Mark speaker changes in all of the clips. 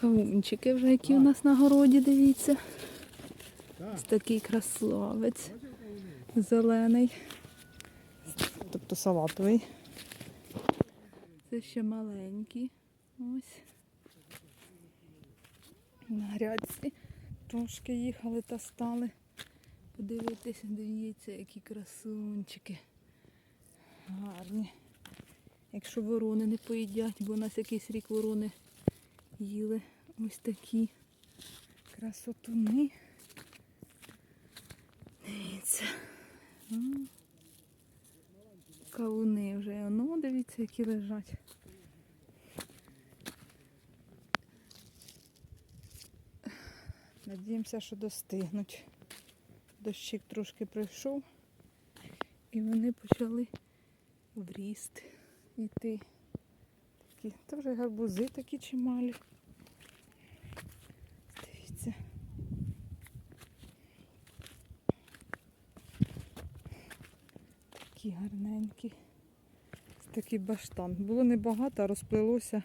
Speaker 1: Кавунчики вже які у нас на городі, дивіться. Ось такий красавець. Зелений. Тобто салатовий. Це ще маленькі. Ось. На грядці трошки їхали та стали. Подивитися, дивіться, які красунчики. Гарні. Якщо ворони не поїдять, бо у нас якийсь рік ворони ось такі красотуни. Дивіться. Кавуни вже. Ну, дивіться, які лежать. Надіємося, що достигнуть. Дощик трошки пройшов, і вони почали в ріст йти. Такі, вже гарбузи такі чималі. Дивіться. Такі гарненькі. Такий баштан. Було небагато, а розплилося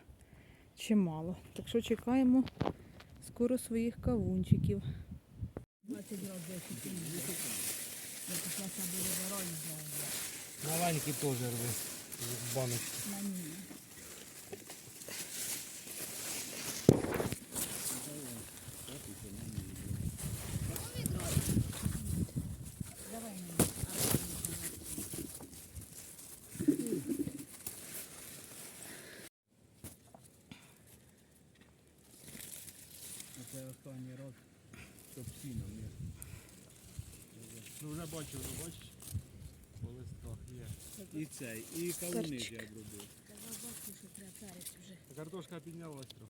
Speaker 1: чимало. Так що чекаємо скоро своїх кавунчиків.
Speaker 2: 20 разів 10 Я пішла сади вибираю,
Speaker 3: Маленький теж рви в баночку. Це останній раз, щоб сіном є. Ну вже бачив, вже бачиш? По листах є. І цей, і кавуни
Speaker 1: Перчик.
Speaker 3: я обробив.
Speaker 2: Що треба перець вже.
Speaker 3: Картошка піднялась трохи.